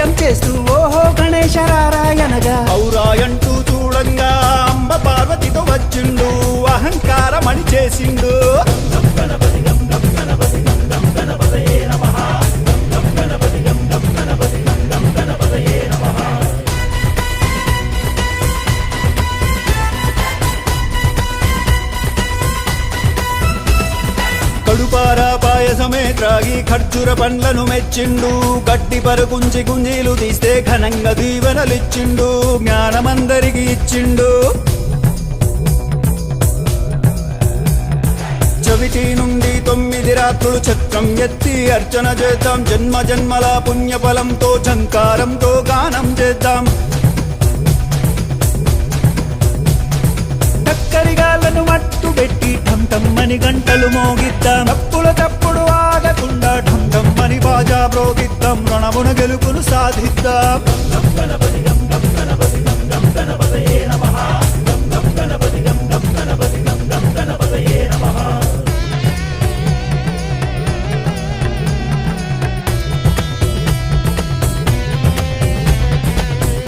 కాలితో నాట్యం చేస్తూ ఓహో గణేశ రారాయనగా ఔరాయంటూ చూడంగా అంబ పార్వతితో వచ్చిండు అహంకారమని చేసిండు. పాయసమే త్రాగి ఖర్జుర పండ్లను మెచ్చిండు. గట్టి పరుకుంచి గుంజీలు తీస్తే ఘనంగా దీవెనలిచ్చిండు. జ్ఞానమందరికి ఇచ్చిండు. చవితి నుండి తొమ్మిది రాత్రులు చక్రం ఎత్తి అర్చన చేద్దాం. జన్మ జన్మల పుణ్యఫలంతో ఝంకారంతో గానం చేద్దాం. టక్కరిగాలను మట్టు పెట్టి టమ్ టమ్మని గంటలు మోగ బ్రోగిద్దాం రణమున గెలుపును సాధిద్దాం.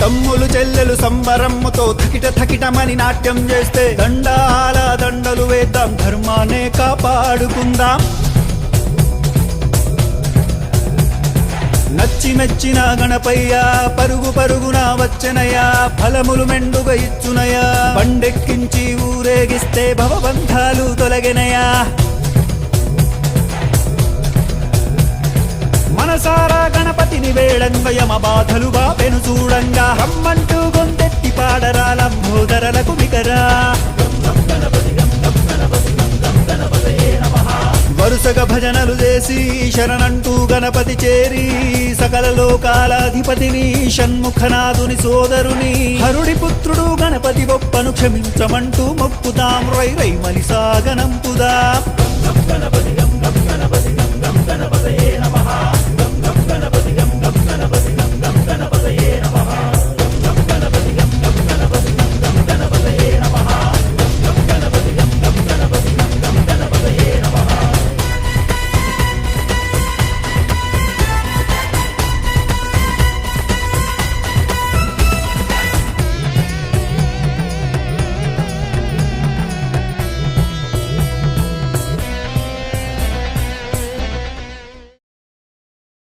తమ్ములు చెల్లెలు సంబరమ్మతో థకిట థకిటమని నాట్యం చేస్తే దండాల దండలు వేద్దాం ధర్మానే కాపాడుకుందాం. మెచ్చి మెచ్చిన గణపయ్యా పరుగు పరుగున వచ్చనయా ఫలములు మెండుగా ఇచ్చునయా పండెక్కించి ఊరేగిస్తే భవబంధాలు తొలగినయా మనసారా గణపతిని వేళంగయమ బాధలు బాపెను చూడంగా. హమ్మంటూ గొంతెత్తి పాడరా లంబోదరలకు బికరా చేసి శరణంటూ గణపతి చేరి సకల లోకాలాధిపతిని షణ్ముఖనాథుని సోదరుని హరుడి పుత్రుడు గణపతి గొప్పను క్షమించమంటూ మొక్కుతాం. రై రై మలిసాగనంపుదాం.